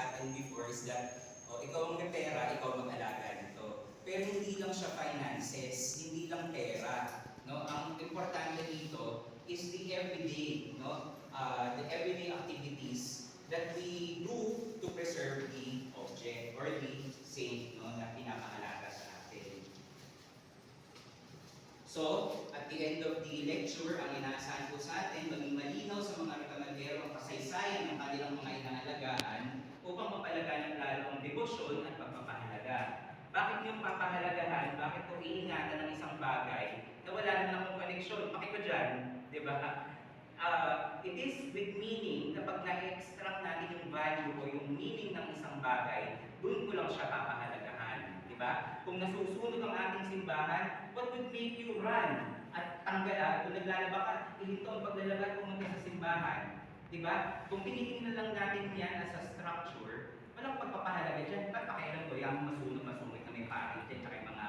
sa atin before is that oh, ikaw ang may pera, ikaw mag-alaga nito. Pero hindi lang siya finances, hindi lang pera. No? Ang importante dito is the everyday, no? Uh, the everyday activities that we do to preserve the object or the saint no, na pinapangalaga sa atin. So, at the end of the lecture, ang inaasahan po sa atin, maging malinaw sa mga rekomendero ang kasaysayan ng kanilang mga inaalagaan upang mapalaganap lalo ang debosyon at pagpapahalaga. Bakit yung papahalagahan? Bakit ko iingatan ng isang bagay na wala naman akong koneksyon? Bakit ko dyan? Di ba? Ah, it is with meaning na pag na-extract natin yung value o yung meaning ng isang bagay, doon ko lang siya papahalagahan. Di ba? Kung nasusunod ang ating simbahan, what would make you run? At tanggal, kung naglalaba ka, ihinto ang paglalaba at pumunta sa simbahan. Di ba? Kung tinitingnan lang natin yan as a structure, walang pagpapahalaga dyan. Ba't pakialam ko yung masunog, masunog na may parit dyan, tsaka yung mga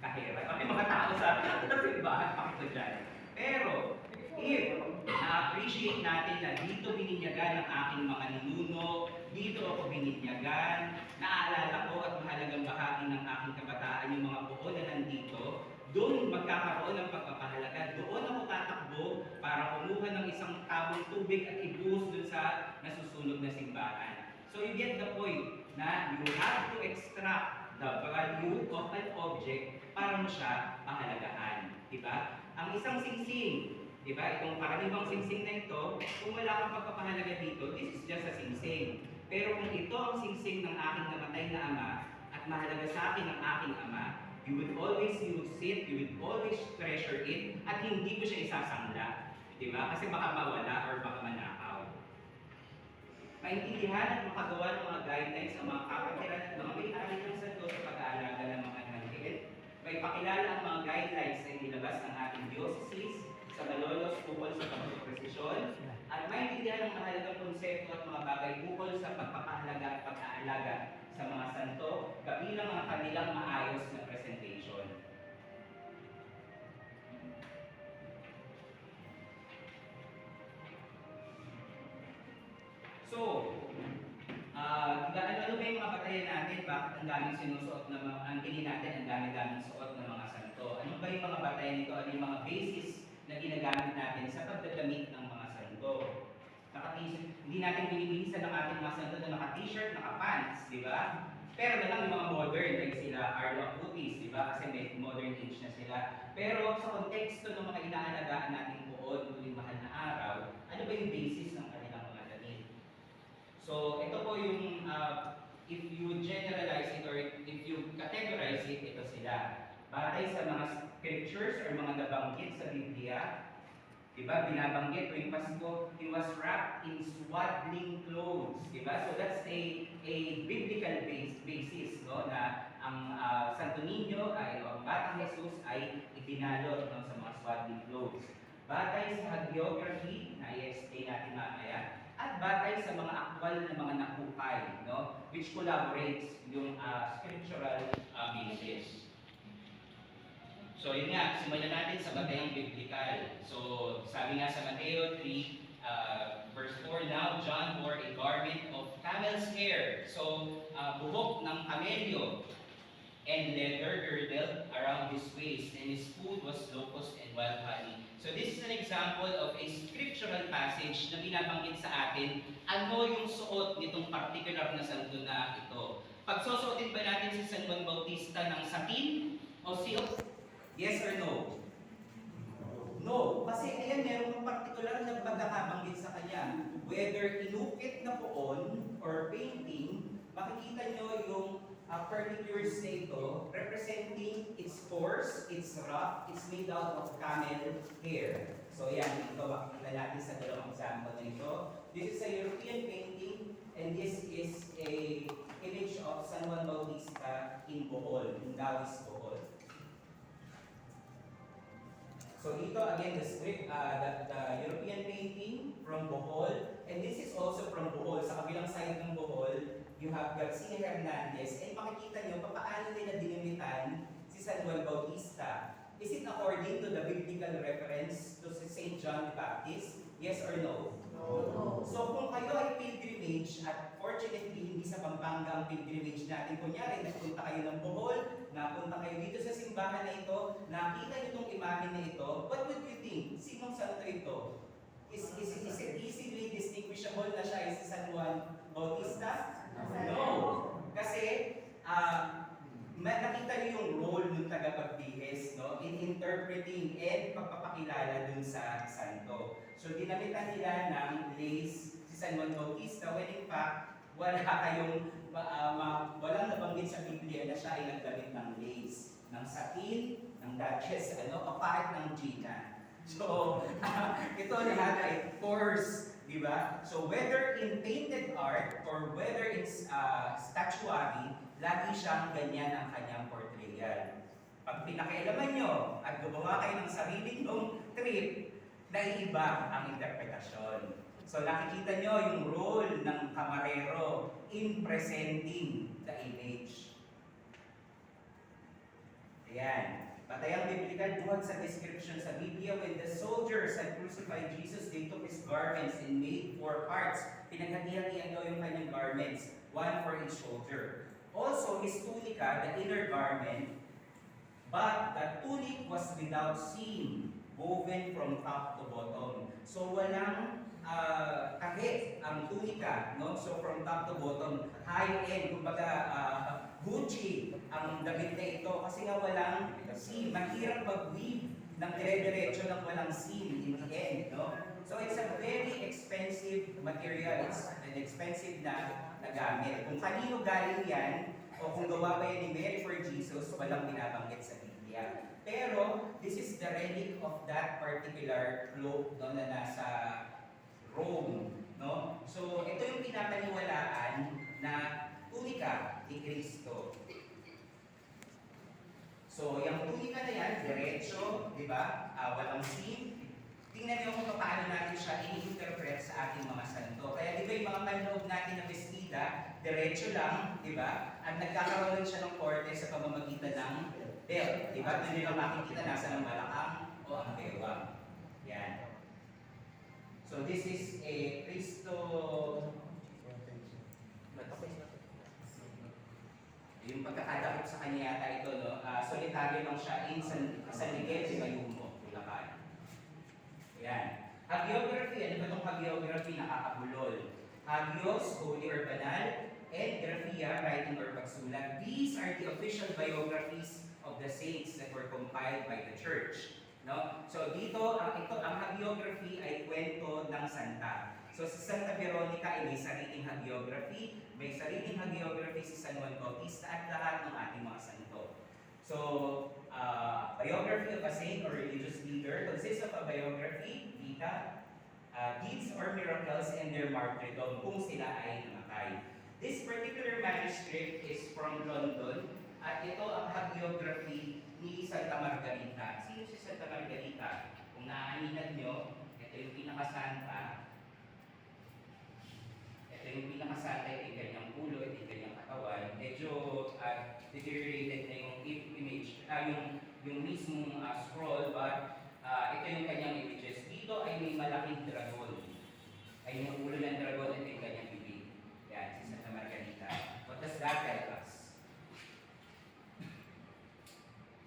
kahera. May mga tao sa simbahan, pakito dyan. Pero, if na-appreciate natin na dito bininyagan ang aking mga ninuno, dito ako bininyagan, naaalala ko at mahalagang bahagi ng aking kabataan yung mga buo na nandito, doon magkakaroon ng pagpapahalaga. Doon ako tatakbo para kumuha ng isang tabong tubig at nasusunog na simbahan. So you get the point na you have to extract the value of an object para mo siya pahalagahan. Diba? Ang isang singsing, di ba? Itong karaniwang singsing na ito, kung wala kang pagpapahalaga dito, this is just a singsing. Pero kung ito ang singsing ng aking namatay na ama, at mahalaga sa akin ang aking ama, you would always use it, you would always treasure it, at hindi ko siya isasangla. Di ba? Kasi baka mawala or baka manakaw. Maintindihan at makagawa ng mga guidelines sa mga kapatiran at mga may-ari ng santo sa pag-aalaga ng mga nanggit. May pakilala ang mga guidelines na inilabas ng ating diocese sa Malolos ukol sa pagpapresisyon at maintindihan ang mahalagang konsepto at mga bagay ukol sa pagpapahalaga at pag-aalaga sa mga santo kabilang ang kanilang maayos na presentation. So, uh, ano, ano ba yung mga batayan natin? Bakit ang daming sinusuot na mga, ang tingin natin ang dami-daming suot ng mga santo? Ano ba yung mga batayan nito? Ano yung mga basis na ginagamit natin sa pagdadamit ng mga santo? Naka-t-shirt, hindi natin binibilisan ng ating mga santo na naka-t-shirt, naka-pants, di ba? Pero na lang yung mga modern, like sila Arlo Acutis, di ba? Kasi may modern age na sila. Pero sa konteksto ng mga inaalagaan nating buod, tuwing mahal na araw, ano ba yung basis ng kanilang mga damit? So, ito po yung, uh, if you generalize it or if you categorize it, ito sila. Batay sa mga scriptures or mga nabanggit sa Biblia, Diba? Binabanggit tuwing Pasko, he was wrapped in swaddling clothes. Diba? So that's a, a biblical base, basis no? na ang uh, Santo Niño ay, o ang Batang Jesus ay ibinalot no? sa mga swaddling clothes. Batay sa hagiography, na i-explain natin mamaya, at batay sa mga aktwal na mga nakupay, no? which collaborates yung uh, scriptural uh, basis. So yun nga, simulan natin sa batayang biblikal. So sabi nga sa Mateo 3, uh, verse 4, Now John wore a garment of camel's hair. So uh, buhok ng kamelyo and leather girdle around his waist, and his food was locust and wild honey. So this is an example of a scriptural passage na binabanggit sa atin ano yung suot nitong particular na santo na ito. Pagsusuotin ba natin si San Juan Bautista ng satin o silk? Yes or no? No. Kasi ayan, meron ng particular na pagkakabanggit sa kanya. Whether inukit na poon or painting, makikita nyo yung uh, furnitures na ito representing its coarse, its rough, it's made out of camel hair. So yan, ito makikita natin sa dalawang example na ito. This is a European painting and this is a image of San Juan Bautista in Bohol, in Dawis, Bohol. So dito again the script, uh, the, the European painting from Bohol, and this is also from Bohol. Sa kabilang side ng Bohol, you have Garcia Hernandez, and makikita nyo paano nila dinimitan si San Juan Bautista. Is it according to the biblical reference to si St. John the Baptist? Yes or no? No. So kung kayo ay pilgrimage at for unfortunately, hindi sa Pampanga ang pilgrimage natin. Kunyari, nagpunta kayo ng Bohol, napunta kayo dito sa simbahan na ito, nakita niyo itong imahe na ito, what would you think? Sinong santo ito? Is, is, is it easily distinguishable na siya ay si San Juan Bautista? No! Kasi, ma- nakita niyo yung role ng tagapagbihis no? in interpreting and pagpapakilala dun sa santo. So, dinamitan nila ng lace si San Juan Bautista when in fact, wala kayong, ah, ma- walang nabanggit sa Biblia na siya ay nagdamit ng lace, ng satin, ng duchess, ano, apart ng Gina. So, ito lahat ay course, di ba? So, whether in painted art or whether it's uh, statuary, lagi siyang ganyan ang kanyang portrayal. Pag pinakialaman nyo at gumawa kayo ng sarili nyong trip, naiiba ang interpretasyon. So, nakikita nyo yung role ng kamarero in presenting the image. Ayan. Patayang Biblikal buhat sa description sa Biblia, when the soldiers had crucified Jesus, they took his garments and made four parts. Pinaghati-hatian daw yung kanyang garments, one for each shoulder. Also, his tunica, the inner garment, but the tunic was without seam, woven from top to bottom. So, walang uh, kahit ang tunika, no? So, from top to bottom, high-end, kumbaga, ah, Gucci ang damit na ito kasi nga walang seam. Mahirap mag-weave ng dire-diretso ng walang seam in the end, no? So it's a very expensive material. It's an expensive na, na gamit. Kung kanino galing yan, o kung gawa ba yan ni Mary for Jesus, walang binabanggit sa Biblia. Pero, this is the relic of that particular cloak no, na nasa Rome. No? So, ito yung pinapaniwalaan na tunika ni Kristo. So, yung tunika na yan, diretso, di ba? Ah, walang seam. Tingnan niyo kung paano natin siya i-interpret sa ating mga santo. Kaya di ba yung mga panloob natin na bestida, diretso lang, di ba? At nagkakaroon siya ng korte sa pamamagitan ng belt. Di ba? Doon nila makikita nasa ng malakang o ang bewang. Yan. So this is a Cristo Yung pagkakadakip sa kanya yata ito, no? Ah, solitaryo lang siya in San, San Miguel de Mayumbo, Bulacan. Ayan. Hagiography, ano ba itong hagiography? Nakakabulol. Hagios, holy or banal, and graphia, writing or pagsulat. These are the official biographies of the saints that were compiled by the church. No? So dito, ang ito, ang hagiography ay kwento ng santa. So si Santa Veronica ay may sariling hagiography, may sariling hagiography si San Juan Bautista at lahat ng ating mga santo. So, uh, biography of a saint or religious leader consists of a biography, vita, uh, deeds or miracles, and their martyrdom kung sila ay namatay. This particular manuscript is from London at ito ang hagiography ni Santa Margarita. Sino si Santa Margarita? Kung naaaninag nyo, ito yung pinakasanta ito yung pinakasanta, ito yung kanyang ulo, yung kanyang katawan. Medyo uh, deteriorated na yung image, ah, yung, yung mismong ah, scroll, but ah, ito yung kanyang images. Dito ay may malaking dragon. Ay yung ulo ng dragon, ito yung kanyang bibig. Yan, si Santa Margarita. What does that tell us?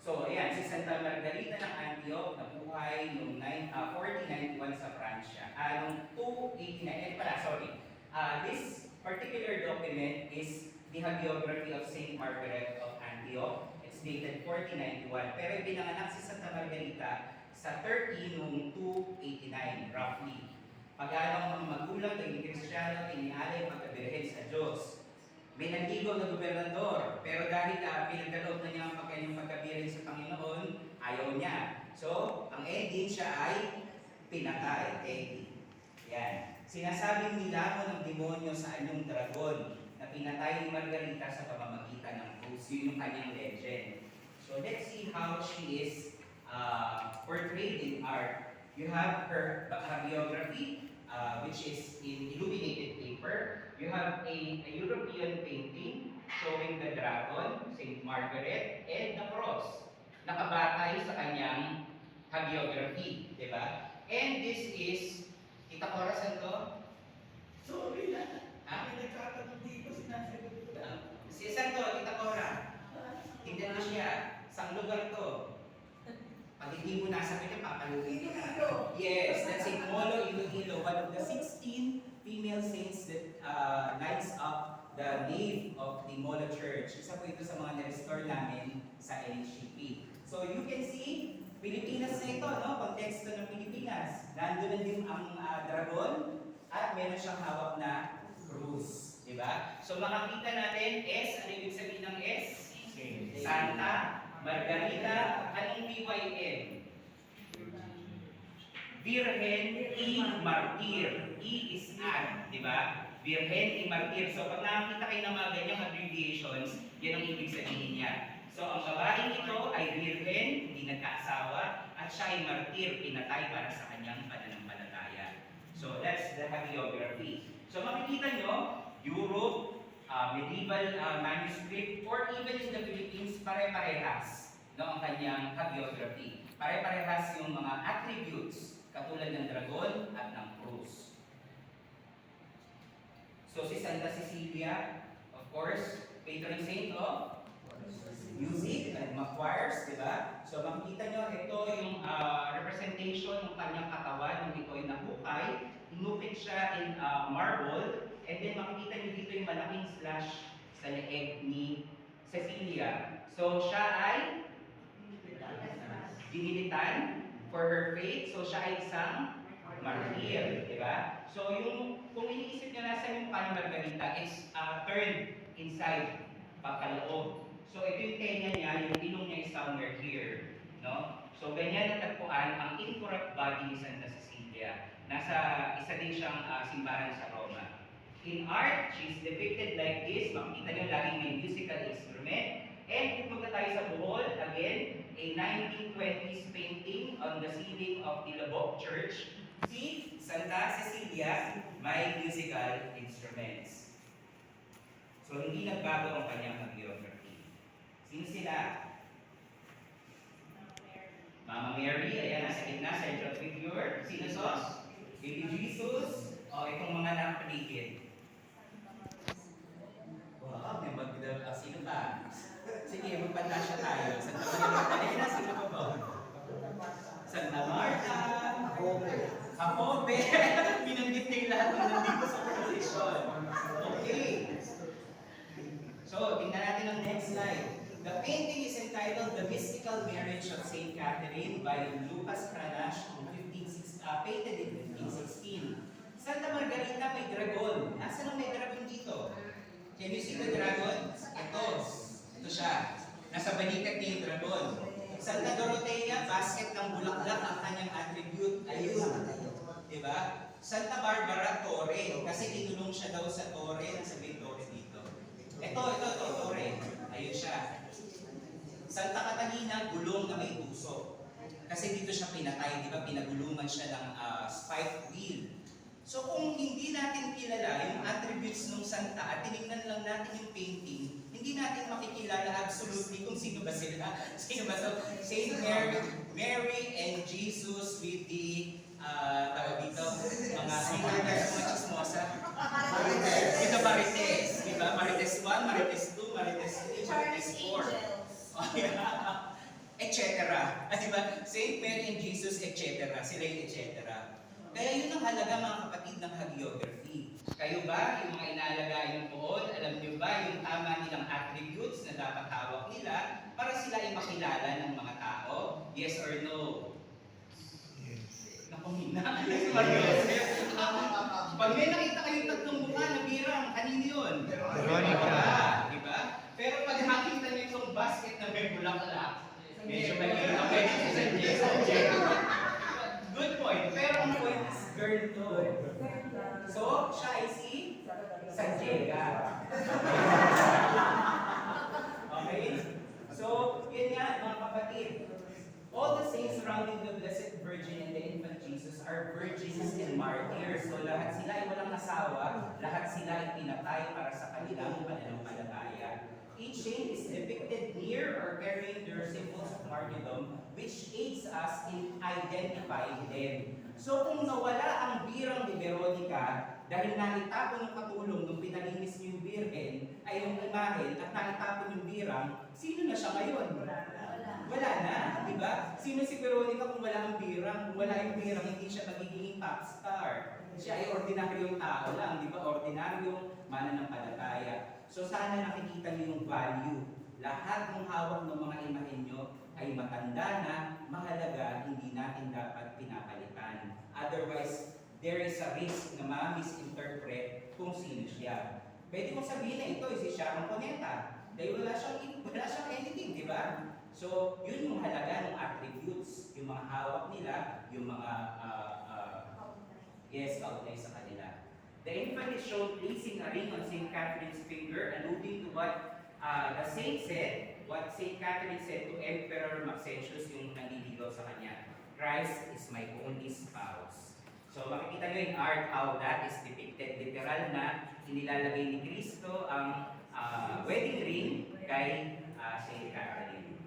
So, ayan, si Santa Margarita ng Antioch nabuhay noong 9, ah, 1491 sa Pransya. Ah, noong 289, eh pala, sorry. Ah, this particular document is the hagiography of Saint Margaret of Antioch. It's dated 1491. Pero pinanganak si Santa Margarita sa 13 noong 289, roughly. Pag-alang mga magulang, naging kristyano, inialay ang pagkabirhen sa Diyos. May nandigo na gobernador, pero dahil uh, pinagkaloob na niya ang pagkanyang pagkabirin sa Panginoon, ayaw niya. So, ang ending siya ay pinatay, ending. Yan. Sinasabing nilamon ng demonyo sa anyong dragon na pinatay ni Margarita sa pamamagitan ng krus. Yun yung kanyang legend. So, let's see how she is uh, portrayed in art. You have her biography, uh, which is in illuminated paper. You have a, a European painting showing the dragon, Saint Margaret, and the cross. Nakabatay sa kanyang hagiography, di ba? And this is, kita ko orasan to? Sorry na. Ha? May nagtatanong dito. hindi mo nasa kanya, papalugin ka. Yes, that's it. Molo Iloilo, one of the 16 female saints that uh, lights up the nave of the Molo Church. Isa po ito sa mga na-restore namin sa LHCP. So you can see, Pilipinas na ito, no? Konteksto ng Pilipinas. Nandun na din ang ah, dragon at meron siyang hawak na cruise. Di ba? So makakita natin S, ano ibig sabihin ng S? Santa Margarita, anong BYN? Virgen y Martir. E is an, di ba? Virgen y Martir. So pag nakakita kayo ng mga ganyang abbreviations, yan ang ibig sabihin niya. So ang babaeng ito ay virgen, hindi nagkaasawa, at siya ay martir, pinatay para sa kanyang pananampalataya. So that's the hagiography. So makikita nyo, Europe, uh, medieval uh, manuscript, or even in the Philippines, pare-parehas no, ang kanyang hagiography. Pare-parehas yung mga attributes katulad ng dragon at ng cruz. So si Santa Cecilia, of course, patron saint of music and mga choirs, di ba? So makikita nyo, ito yung ah, representation ng kanyang katawan nung ito ay nahukay. Inukit siya in ah, marble. And then makikita nyo dito yung malaking slash sa leeg ni Cecilia. So siya ay dinilitan for her faith. So siya ay isang martir, di ba? So yung, kung iniisip nyo nasa yung mukha ni Margarita, it's uh, turned inside, pagkaloob. So ito yung tenga niya, yung ilong niya is somewhere here. No? So ganyan natagpuan ang incorrupt body ni Santa Cecilia. Nasa isa din siyang ah, simbahan sa Roma. In art, she's depicted like this. Makikita niyo laging may musical instrument. And kung punta tayo sa Bohol, again, a 1920s painting on the ceiling of the Labok Church. See, Santa Cecilia, may musical instruments. So hindi nagbago ang kanyang hagiography. Sino sila? Mama Mary, ayan, nasa gitna, central figure. Sino sos? Baby Jesus. O, itong mga nakapaligid. Wow, may magdal. Ah, sino pa? Sige, magpantasya tayo. Santa Maria Magdalena, sino pa ba? Santa Marta. Apobe. Binanggit na yung lahat ng nandito sa position. Okay. So, tingnan natin ang slide. The painting is entitled The Mystical Marriage of St. Catherine by Lucas Cranach, 15, uh, painted in 1516. Santa Margarita may dragon. Nasaan ang may dragon dito? Can you see the dragon? Ito. Ito siya. Nasa balikat niya yung dragon. Santa Dorotea, basket ng bulaklak ang kanyang attribute. Ayun. Diba? Santa Barbara, tore. Kasi tinulong siya daw sa tore. Nasa may tore dito. Ito, ito, ito, tore. Ayun siya. Santa Catalina, gulong na may puso. Kasi dito siya pinatay, di ba? Pinagulungan siya ng ah, spike wheel. So kung hindi natin kilala yung attributes ng santa at tinignan lang natin yung painting, hindi natin makikilala absolutely kung sino ba sila. Sino ba? So, Saint Mary, Mary and Jesus with the, uh, tawag dito, mga singers, mga chismosa. With the Marites, di ba? Marites 1, Marites 2, Marites 3, Marites 4. Etc. Ah, di ba? Saint Mary and Jesus, etc. Sila yung etc. Kaya yun ang halaga mga kapatid ng hagiography. Kayo ba, yung mga inalaga yung poon, alam niyo ba yung tama nilang attributes na dapat hawak nila para sila ay makilala ng mga tao? Yes or no? Naku, mina. Pag may nakita kayong tatlong mukha na birang, kanino yun? Veronica. Di ba? Pero pag nakita niyo itong basket bulaklak, medyo mahirap pwede si San Diego. Good point. Pero ang point is girl to. So, siya ay si San Diego. Okay? So, yun nga, mga kapatid. All the saints surrounding the Blessed Virgin and the Infant Jesus are virgins and martyrs. So, lahat sila ay walang asawa. Lahat sila ay pinatay para sa kanilang pananampalataya. Each saint is depicted near or carrying their symbols of martyrdom, which aids us in identifying them. So kung nawala ang birang ni Veronica dahil naitapon yung katulong nung pinalinis niyo yung birhen, ay yung imahen at naitapon yung birang, sino na siya ngayon? wala na, di ba? Sino si Veronica kung wala ang birang? Kung wala yung birang, hindi siya magiging pop star. Siya ay ordinaryong tao lang, di ba? Ordinaryong mananampalataya. So sana nakikita niyo yung value. Lahat ng hawak ng mga imahen nyo ay matanda na, mahalaga, hindi natin dapat pinapalitan. Otherwise, there is a risk na ma-misinterpret kung sino siya. Pwede mong sabihin na ito, si Sharon Cuneta. Dahil wala siyang, wala siyang anything, di ba? So, yun yung halaga ng attributes, yung mga hawak nila, yung mga, ah, ah, yes, outlay sa kanila. The infant is shown placing a ring on St. Catherine's finger, alluding to what ah, the saint said, what St. Catherine said to Emperor Maxentius, yung nanliligaw sa kanya. Christ is my only spouse. So makikita nyo in art how that is depicted. Literal na inilalagay ni Kristo ang ah, wedding ring kay ah, St. Catherine.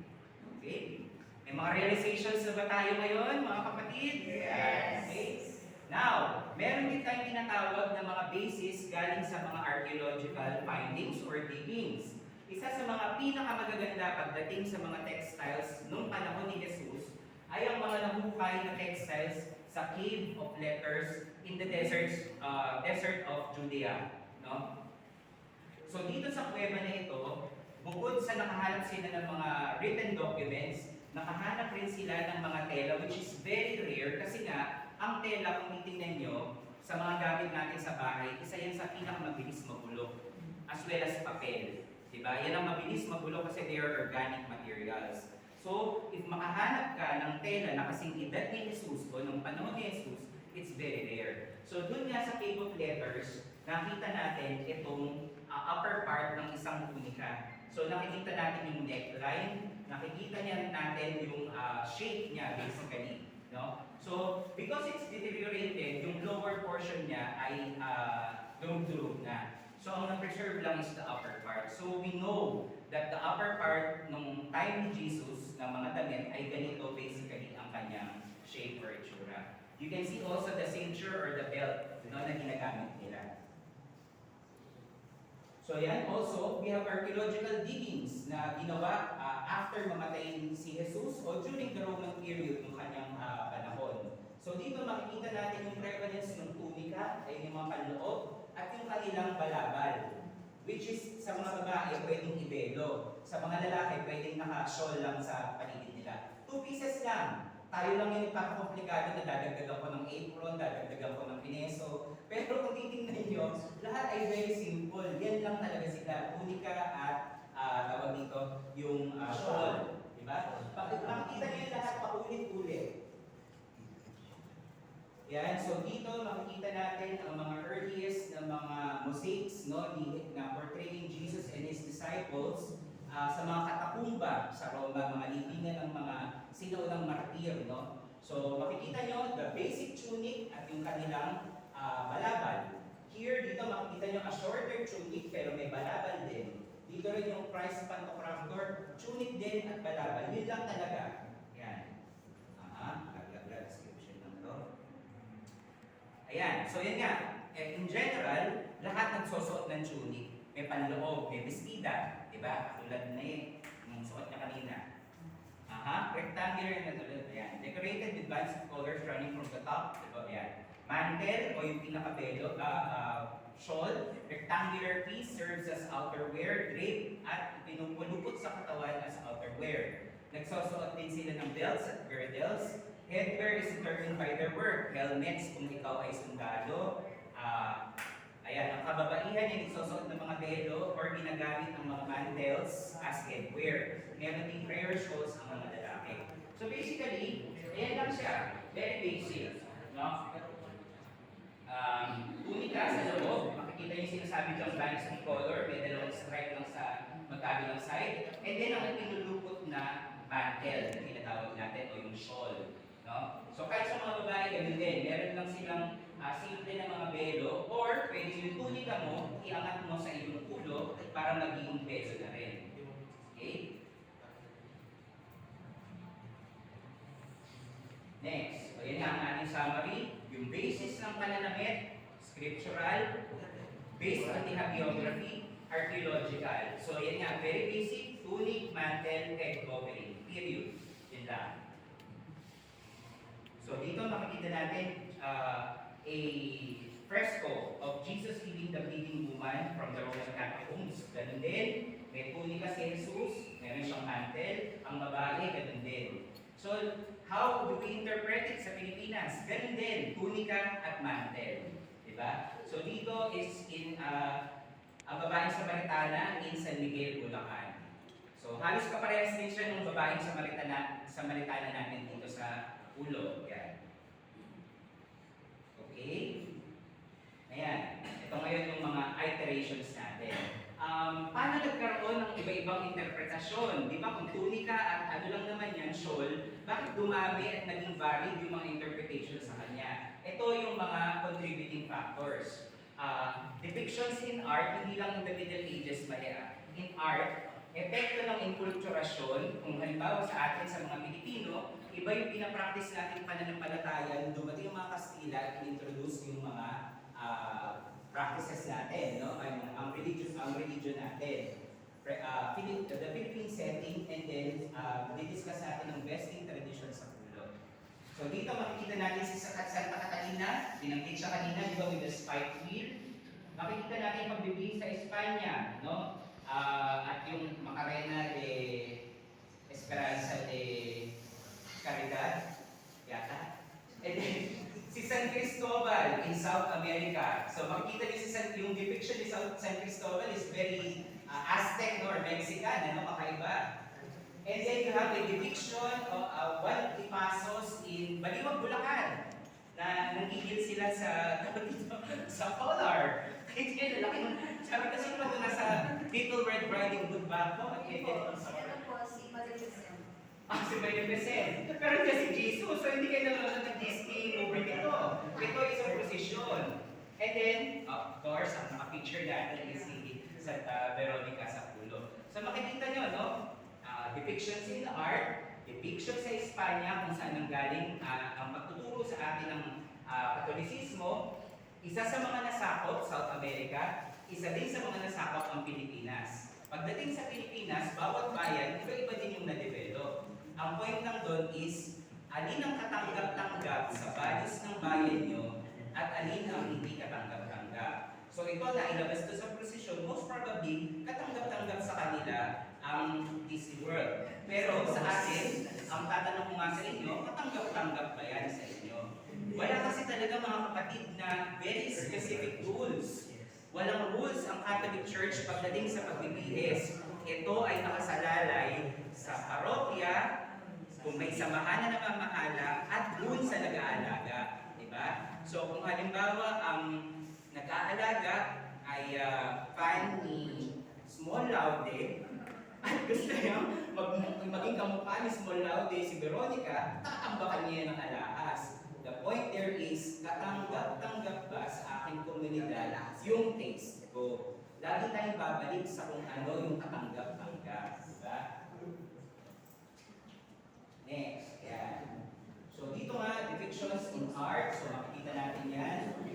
Okay? May mga realizations na ba tayo ngayon, mga kapatid? Yes. Okay? Now, meron din tayong tinatawag na mga basis galing sa mga archaeological findings or diggings. Isa sa mga pinakamagaganda pagdating sa mga textiles nung panahon ni Jesus ay ang mga nahukay na textiles sa cave of letters in the desert uh, desert of Judea, no? So dito sa kuweba na ito, bukod sa nakahanap sila ng mga written documents, nakahanap rin sila ng mga tela which is very rare kasi nga ang tela kung titingnan nyo sa mga gamit natin sa bahay, isa yan sa pinakamabilis mabulok as well as papel. Diba? Yan ang mabilis mabulok kasi they are organic materials. So, if makahanap ka ng tela na kasing edad ni Jesus o nung panahon ni Jesus, it's very rare. So, dun nga sa Cave of Letters, nakita natin itong uh, upper part ng isang tunika. So, nakikita natin yung neckline, nakikita niya natin yung uh, shape niya basically. No? So, because it's deteriorated, yung lower portion niya ay uh, durug-durug na. So, ang na-preserve lang is the upper part. So, we know that the upper part nung time ni Jesus ng mga damit ay ganito basically ang kanyang shape or itsura. You can see also the cincture or the belt no, na ginagamit nila. So yan, also, we have archaeological diggings na ginawa ah, after mamatay si Jesus o during the Roman period ng kanyang ah, panahon. So dito makikita natin yung prevalence ng tunika, ay yung mga panloob, at yung kanilang balabal. Which is, sa mga babae, pwedeng ibelo. Sa mga lalaki, pwedeng naka-shawl lang sa paligid nila. Two pieces lang. Tayo lang yung nagkakakomplikado na dadagdagan ko ng apron, dadagdagan ko ng pineso. Pero kung titingnan nyo, lahat ay very simple. Yan lang talaga sila. Tunika at ah, tawag dito, yung uh, shawl. Diba? Pag makikita yung lahat paulit-ulit. Yan, so dito makikita natin ang mga earliest na mga mosaics no, ni, na portraying Jesus and His disciples ah, sa mga katakumba sa Roma, mga libingan ng mga sinaunang martir. No? So makikita nyo the basic tunic at yung kanilang ah, balabal. Here, dito makikita nyo a shorter tunic pero may balabal din. Dito rin yung Christ Pantocrator, tunic din at balabal. Yun lang talaga. Yan. Aha, blah, description ng to. Ayan, so yan nga. Eh, in general, lahat nagsusuot ng tunic. May panloob, may bestida, di ba? Katulad na yun, yung suot niya kanina. Aha, rectangular na tulad. Ayan. Decorated with bands of colors running from the top. Di ba? Ayan. Mantle o yung pinakabelo, uh, uh, shawl, rectangular piece serves as outerwear, drape, at pinupulupot sa katawan as outerwear. Nagsusuot din sila ng belts at girdles, Headwear is determined by their work. Helmets kung ikaw ay sundalo. Ah, ayan, ang kababaihan ay nagsusuot ng mga belo or ginagamit ang mga mantles as headwear. Meron din prayer shawls ang mga lalaki. So basically, ayan lang siya. Very basic. No? Um, tunika sa loob, makikita yung sinasabi dyan bands of color, may dalawang stripe lang sa magkabilang side. And then ang pinulupot na mantle na tinatawag natin o yung shawl. No? So kahit sa mga babae, ganun din. Meron lang silang ah, simple na mga belo or pwede yung tunika mo, iangat mo sa iyong ulo para magiging beso na rin. Okay? Next, so yan ang ating summary. Yung basis ng pananamit, scriptural, based on the hagiography, archaeological. So yan nga, very basic, tunic, mantle, head covering. Period. Yun lang. So dito makikita natin uh, a fresco of Jesus healing the bleeding woman from the Roman catacombs. Ganun din, may tunika si Jesus, meron siyang mantle, ang babae, ganun din. So, how do we interpret it sa Pilipinas? Ganun din, tunika at mantle. Diba? So dito is in uh, ang babaeng Samaritana in San Miguel, Bulacan. So halos kaparehas din siya ng babaeng Samaritana, Samaritana natin dito sa ulo. Yan. Okay? Ayan. Ito ngayon yung mga iterations natin. Um, paano nagkaroon ng iba-ibang interpretasyon? Di ba kung tunika at ano lang naman yan, shawl, bakit dumami at naging varied yung mga interpretation sa kanya? Ito yung mga contributing factors. Uh, depictions in art, hindi lang in the Middle Ages ba yan? In art, epekto ng inkulturasyon, kung halimbawa sa atin sa mga Pilipino, iba yung pinapractice natin pananampalataya nung dumating yung mga Kastila at introduce yung mga ah, practices natin, no? Ang, ang religion, ang religion natin. Ah, Philip- the Philippine setting and then uh, discuss natin ang vesting tradition sa pulo. So dito makikita natin si Sa- Santa Catalina, binanggit siya kanina, di ba, with the spike wheel. Makikita natin pagbibigay sa Espanya, no? Ah, at yung Macarena de Esperanza de Caridad, yata. And then, si San Cristobal in South America. So makikita niyo si San, yung depiction ni San Cristobal is very uh, Aztec or Mexican, ano, kakaiba. And then you have a depiction of uh, one Ipasos in Baliwag, Bulacan na nanggigil sila sa sa polar. Kaya lalaki nun. Sabi kasi ko na nasa Little Red Riding Hood ba ako? Eh, Ito eh, po si Magnificent. Ah, si Beneficent. Pero hindi si Jesus, so hindi kayo nanonood ng Disney movie nito. Ito is a procession. And then, of course, ang naka-picture natin is si Santa Veronica sa pulo. So makikita nyo, no? Ah, depictions in art, depiction sa Espanya kung saan nanggaling ah, ang pagtuturo sa atin ng ah, Katolisismo, isa sa mga nasakop, South America, isa din sa mga nasakop ang Pilipinas. Pagdating sa Pilipinas, bawat bayan, iba-iba din yung na-develop. Ang point lang doon is, alin ang katanggap-tanggap sa values ng bayan nyo at alin ang hindi katanggap-tanggap. So ito na ilabas to sa procession, most probably, katanggap-tanggap sa kanila ang Disney World. Pero sa atin, ang tatanong ko nga sa inyo, katanggap-tanggap ba yan sa inyo? Wala kasi talaga mga kapatid na very specific rules. Walang rules ang Catholic Church pagdating sa pagbibihis. Ito ay nakasalalay sa parokya, kung may samahan na namamahala, at dun sa nag-aalaga. Diba? So kung halimbawa ang nag-aalaga ay ah, fan ni Small Laude, at gusto niya mag maging kamukha ni Small Laude si Veronica, tatambakan niya ng alahas. The point there is, katanggap-tanggap ba sa aking komunidad yung taste ko? Lagi tayong babalik sa kung ano yung katanggap-tanggap. Diba? Next, yan. So dito nga, depictions in art. So makikita natin yan.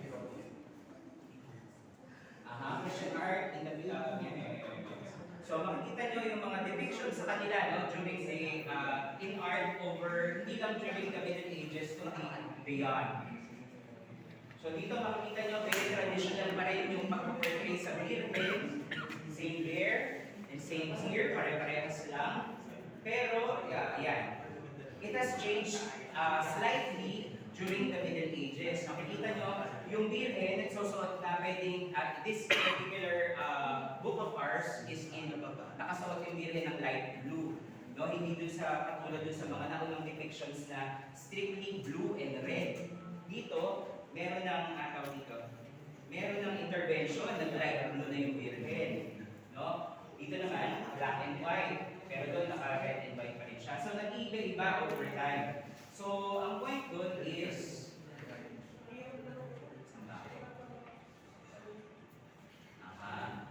Aha, Christian art in the uh, yan, yan, yan, yan. So makikita nyo yung mga depictions sa kanila no, during the uh, in art over, hindi lang during the Middle Ages, kundi beyond. So dito makikita nyo, very traditional pa rin yung pag-portray sa paint. Same there, and same here, pare-parehas lang. Pero, yeah, yan. It has changed uh, slightly during the Middle Ages. Makikita nyo, yung birhen, nagsusuot na pwedeng, at this particular uh, book of ours is in, nakasuot yung birhen ng light blue. No, hindi dun sa, katulad dun sa mga naunang depictions na strictly blue and red. Dito, meron ng, ah, tawag dito, meron ng intervention, nag-light blue na yung birhen. No? Dito naman, black and white. Pero doon, naka-red and white pa rin siya. So, nag-iiba-iba over time. So, ang point doon is? Aha.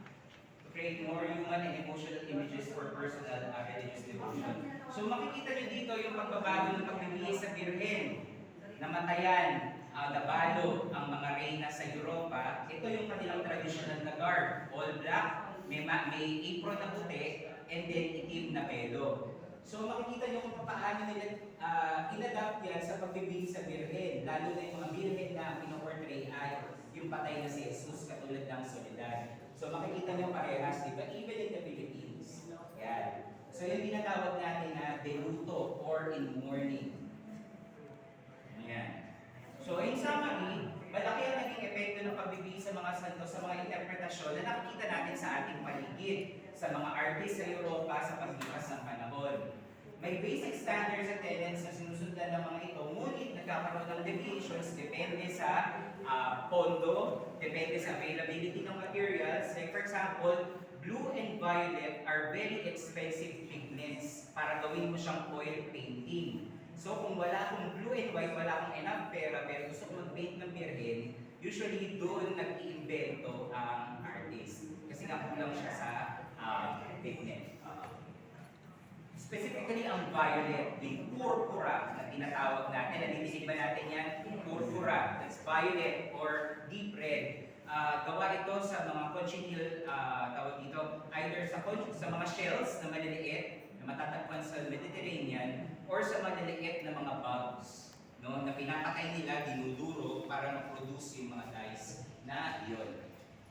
To create more human and emotional images for personal uh, religious devotion. So, makikita nyo dito yung pagbabago ng pagbibigay sa birhen. Namatayan, uh, nabalo ang mga reyna sa Europa. Ito yung kanilang traditional na garb. All black, may, ma- may apron na puti, and then itim na pelo. So makikita nyo kung paano nila uh, inadapt yan sa pagbibigay sa birhen. Lalo na yung mga birhen na pinoportray ay yung patay na si Jesus katulad ng Soledad. So makikita nyo parehas, di ba? Even in the Philippines. Yan. So yung tinatawag natin na deluto or in mourning. Ayan. So in summary, malaki ang naging epekto ng pagbibigay sa mga santo sa mga interpretasyon na nakikita natin sa ating paligid, sa mga artists sa Europa sa paglipas ng panahon. May basic standards at tenets na sinusundan ng mga ito, ngunit nagkakaroon ng deviations depende sa ah, pondo, depende sa availability ng materials. Like for example, blue and violet are very expensive pigments para gawin mo siyang oil painting. So kung wala kung blue and white, wala akong enough pera, pero gusto ko mag-paint ng birhen, usually doon nag-iimbento ang artist. Kasi nga siya sa um, pigment. Uh, specifically ang violet, yung purpura na tinatawag natin, nalilinig ba natin yan? Purpura, that's violet or deep red. Ah, gawa ito sa mga cochineal, ah, tawag dito, either sa, sa mga shells na maliliit, na matatagpuan sa Mediterranean, or sa maliliit na mga bugs, no, na pinapatay nila, dinuduro para ma-produce yung mga dyes na iyon.